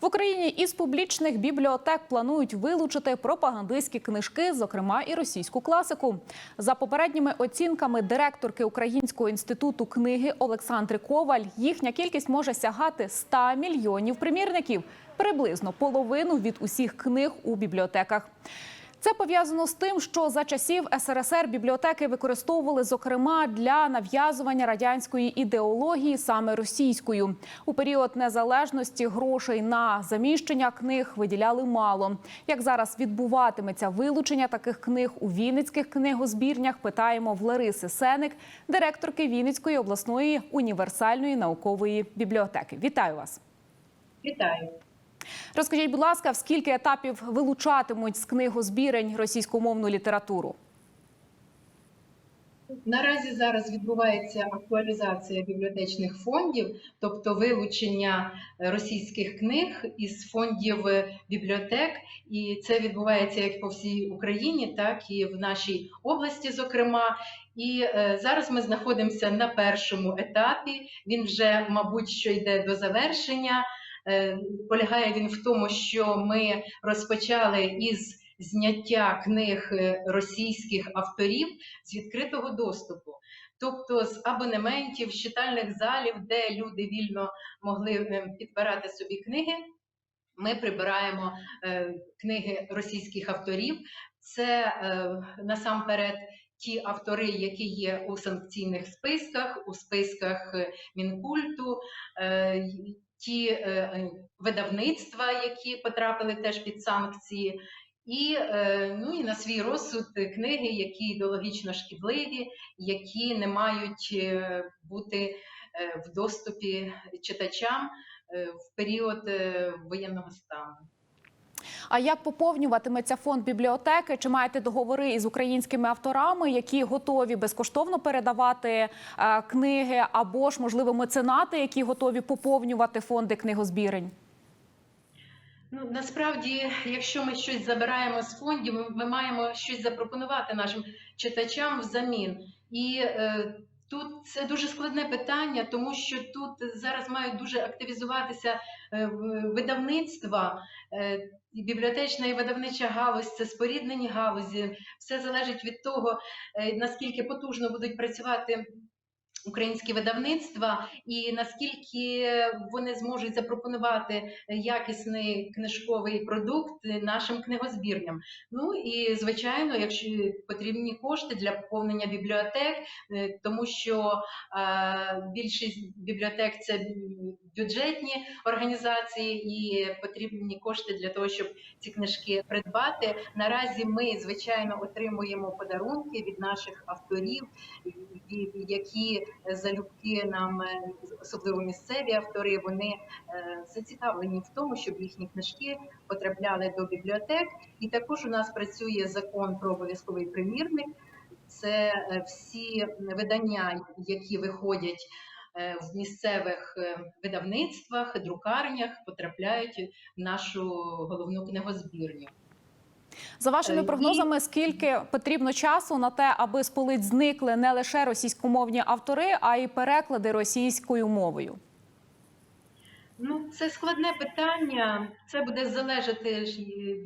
В Україні із публічних бібліотек планують вилучити пропагандистські книжки, зокрема і російську класику. За попередніми оцінками директорки Українського інституту книги Олександри Коваль, їхня кількість може сягати 100 мільйонів примірників, приблизно половину від усіх книг у бібліотеках. Це пов'язано з тим, що за часів СРСР бібліотеки використовували зокрема для нав'язування радянської ідеології саме російською. У період незалежності грошей на заміщення книг виділяли мало. Як зараз відбуватиметься вилучення таких книг у Вінницьких книгозбірнях? Питаємо в Лариси Сеник, директорки Вінницької обласної універсальної наукової бібліотеки. Вітаю вас! Вітаю. Розкажіть, будь ласка, в скільки етапів вилучатимуть з книгозбірень російськомовну літературу? Наразі зараз відбувається актуалізація бібліотечних фондів, тобто вилучення російських книг із фондів бібліотек, і це відбувається як по всій Україні, так і в нашій області, зокрема. І е, зараз ми знаходимося на першому етапі. Він вже, мабуть, що йде до завершення. Е, полягає він в тому, що ми розпочали із зняття книг е, російських авторів з відкритого доступу, тобто з абонементів, з читальних залів, де люди вільно могли е, підбирати собі книги. Ми прибираємо книги російських авторів. Це насамперед ті автори, які є у санкційних списках, у списках мінкульту. Е, ті е, видавництва, які потрапили теж під санкції, і е, ну і на свій розсуд книги, які ідеологічно шкідливі, які не мають е, бути е, в доступі читачам е, в період е, воєнного стану. А як поповнюватиметься фонд бібліотеки? Чи маєте договори із українськими авторами, які готові безкоштовно передавати е, книги, або ж можливо меценати, які готові поповнювати фонди книгозбірень? Ну насправді, якщо ми щось забираємо з фондів, ми, ми маємо щось запропонувати нашим читачам взамін. І е, тут це дуже складне питання, тому що тут зараз мають дуже активізуватися видавництва. Е, бібліотечна і видавнича галузь це споріднені галузі. Все залежить від того, е, наскільки потужно будуть працювати українські видавництва, і наскільки вони зможуть запропонувати якісний книжковий продукт нашим книгозбірням. Ну і звичайно, якщо потрібні кошти для поповнення бібліотек, е, тому що е, більшість бібліотек це бюджетні організації, і потрібні кошти для того, щоб ці книжки придбати. Наразі ми звичайно отримуємо подарунки від наших авторів, які залюбки нам, е, особливо місцеві автори, вони е, зацікавлені в тому, щоб їхні книжки потрапляли до бібліотек. І також у нас працює закон про обов'язковий примірник. Це е, всі видання, які виходять е, в місцевих е, видавництвах, друкарнях, потрапляють в нашу головну книгозбірню. За вашими Е, прогнозами, скільки потрібно часу на те, аби з полиць зникли не лише російськомовні автори, а й переклади російською мовою? Ну, це складне питання. Це буде залежати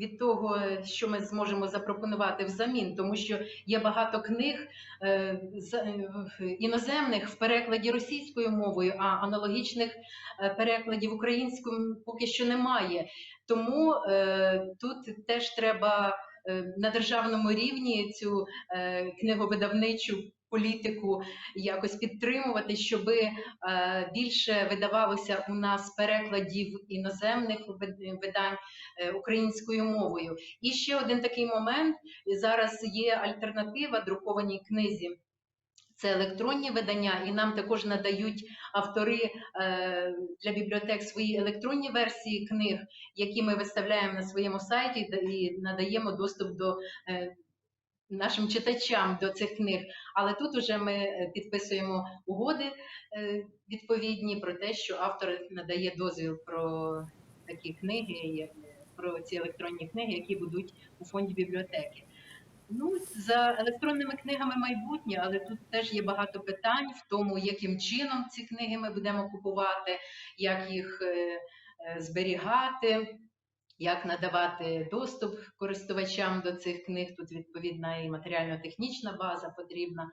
від того, що ми зможемо запропонувати взамін, тому що є багато книг е, е, іноземних в перекладі російською мовою, а аналогічних е, перекладів українською поки що немає. Тому тут теж треба на державному рівні цю книговидавничу політику якось підтримувати, щоби е, більше видавалося у нас перекладів іноземних видань е, українською мовою. І ще один такий момент: зараз є альтернатива друкованій книзі. Це електронні видання, і нам також надають автори е, для бібліотек свої електронні версії книг, які ми виставляємо на своєму сайті і надаємо доступ до нашим читачам до цих книг. Але тут уже ми е, підписуємо угоди е, відповідні про те, що автор надає дозвіл про такі книги, як- про ці електронні книги, які будуть у фонді бібліотеки. Ну, за електронними книгами майбутнє, але тут теж є багато питань в тому, яким чином ці книги ми будемо купувати, як їх е, е, зберігати, як надавати доступ користувачам до цих книг. Тут відповідна і матеріально-технічна база потрібна.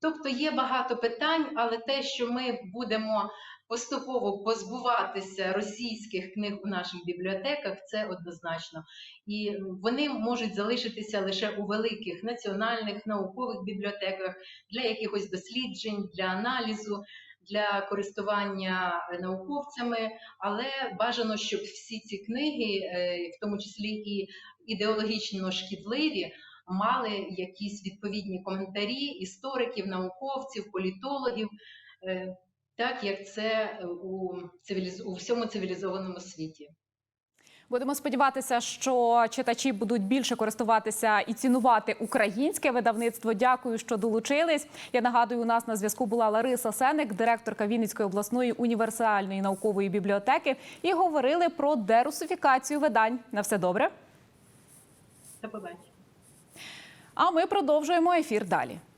Тобто є багато питань, але те, що ми будемо поступово позбуватися російських книг у наших бібліотеках, це однозначно. І вони можуть залишитися лише у великих національних наукових бібліотеках для якихось досліджень, для аналізу, для користування науковцями. Але бажано, щоб всі ці книги, е, в тому числі і ідеологічно шкідливі, мали якісь відповідні коментарі істориків, науковців, політологів, е, так як це у, цивіліз... у всьому цивілізованому світі. Будемо сподіватися, що читачі будуть більше користуватися і цінувати українське видавництво. Дякую, що долучились. Я нагадую, у нас на зв'язку була Лариса Сеник, директорка Вінницької обласної універсальної наукової бібліотеки, і говорили про дерусифікацію видань. На все добре. До побачення. А ми продовжуємо ефір далі.